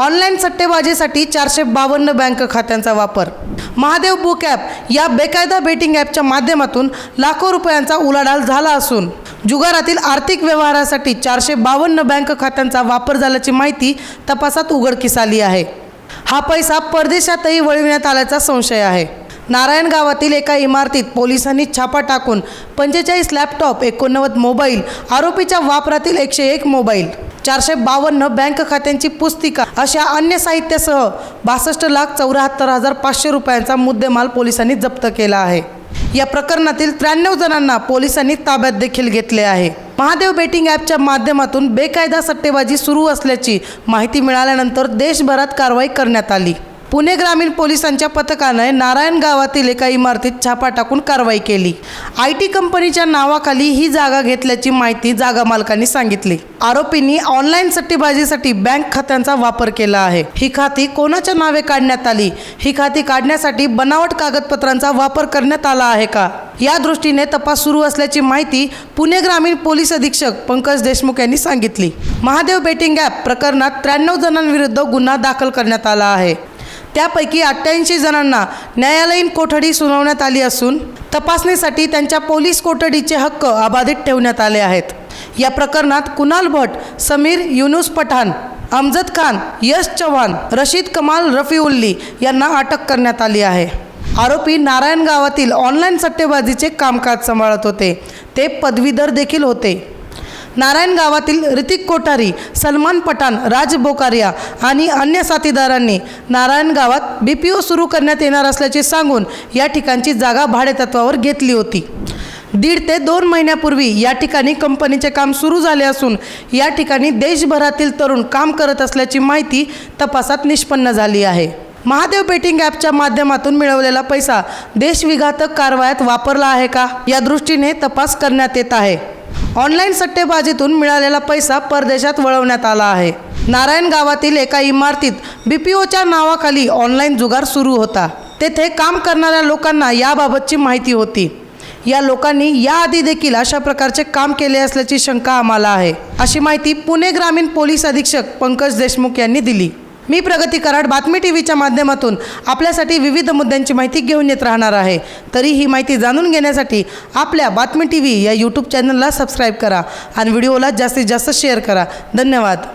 Online सट्टेबाजीसाठी चारशे बावन्न bank खात्यांचा वापर. महादेव बुक ॲप या बेकायदा बेटिंग ॲपच्या माध्यमातून लाखो रुपयांचा उलाढाल झाला असून जुगारातील आर्थिक व्यवहारासाठी चारशे बावन्न बँक खात्यांचा वापर झाल्याची माहिती तपासात उघडकीस आली आहे. हा पैसा परदेशातही वळविण्यात आल्याचा संशय आहे. नारायण गावातील एका इमारतीत पोलिसांनी छापा टाकून पंचेचाळीस लॅपटॉप एकोणनव्वद मोबाईल आरोपीच्या वापरातील एकशे एक मोबाईल चारशे बावन्न बँक खात्यांची पुस्तिका अशा अन्य साहित्यासह बासष्ट लाख चौऱ्याहत्तर हजार पाचशे रुपयांचा मुद्देमाल पोलिसांनी जप्त केला आहे. या प्रकरणातील त्र्याण्णव जणांना पोलिसांनी ताब्यात देखील घेतले आहे. महादेव बेटिंग ॲपच्या माध्यमातून बेकायदा सट्टेबाजी सुरू असल्याची माहिती मिळाल्यानंतर देशभरात कारवाई करण्यात आली. पुणे ग्रामीण पोलिसांच्या पथकाने नारायण गावातील एका इमारतीत छापा टाकून कारवाई केली. आय टी कंपनीच्या नावाखाली ही जागा घेतल्याची माहिती जागा मालकांनी सांगितली. आरोपींनी ऑनलाईन सट्टेबाजीसाठी बँक खात्यांचा वापर केला आहे. ही खाती कोणाच्या नावे काढण्यात आली? ही खाती काढण्यासाठी बनावट कागदपत्रांचा वापर करण्यात आला आहे का? या दृष्टीने तपास सुरू असल्याची माहिती पुणे ग्रामीण पोलीस अधीक्षक पंकज देशमुख यांनी सांगितली. महादेव बेटिंग ॲप प्रकरणात त्र्याण्णव जणांविरुद्ध गुन्हा दाखल करण्यात आला आहे. त्यापैकी अठ्ठ्याऐंशी जणांना न्यायालयीन कोठडी सुनावण्यात आली असून तपासणीसाठी त्यांच्या पोलीस कोठडीचे हक्क अबाधित ठेवण्यात आले आहेत. या प्रकरणात कुणाल भट समीर युनुस पठाण अमजद खान यश चव्हाण रशीद कमाल रफीउल्ली यांना अटक करण्यात आली आहे. आरोपी नारायण गावातील ऑनलाईन सट्टेबाजीचे कामकाज सांभाळत होते. ते पदवीधर देखील होते. नारायण गावातील ऋतिक कोठारी सलमान पठाण राज बोकारिया आणि अन्य साथीदारांनी नारायण गावात बी पी ओ सुरू करण्यात येणार असल्याचे सांगून या ठिकाणची जागा भाडेतत्वावर घेतली होती. दीड ते दोन महिन्यापूर्वी या ठिकाणी कंपनीचे काम सुरू झाले असून या ठिकाणी देशभरातील तरुण काम करत असल्याची माहिती तपासात निष्पन्न झाली आहे. महादेव बेटिंग ॲपच्या माध्यमातून मिळवलेला पैसा देशविघातक कारवायात वापरला आहे का? या दृष्टीने तपास करण्यात येत आहे. ऑनलाईन सट्टेबाजीतून मिळालेला पैसा परदेशात वळवण्यात आला आहे. नारायण गावातील एका इमारतीत बी पी ओच्या नावाखाली ऑनलाईन जुगार सुरू होता. तेथे काम करणाऱ्या लोकांना याबाबतची माहिती होती. या लोकांनी याआधी देखील अशा प्रकारचे काम केले असल्याची शंका आम्हाला आहे अशी माहिती पुणे ग्रामीण पोलीस अधीक्षक पंकज देशमुख यांनी दिली. मी प्रगती कराड बातमी टी व्हीच्या माध्यमातून आपल्यासाठी विविध मुद्द्यांची माहिती घेऊन येत राहणार आहे. तरी ही माहिती जाणून घेण्यासाठी आपल्या बातमी टी व्ही या यूट्यूब चॅनलला सबस्क्राईब करा आणि व्हिडिओला जास्तीत जास्त शेअर करा. धन्यवाद.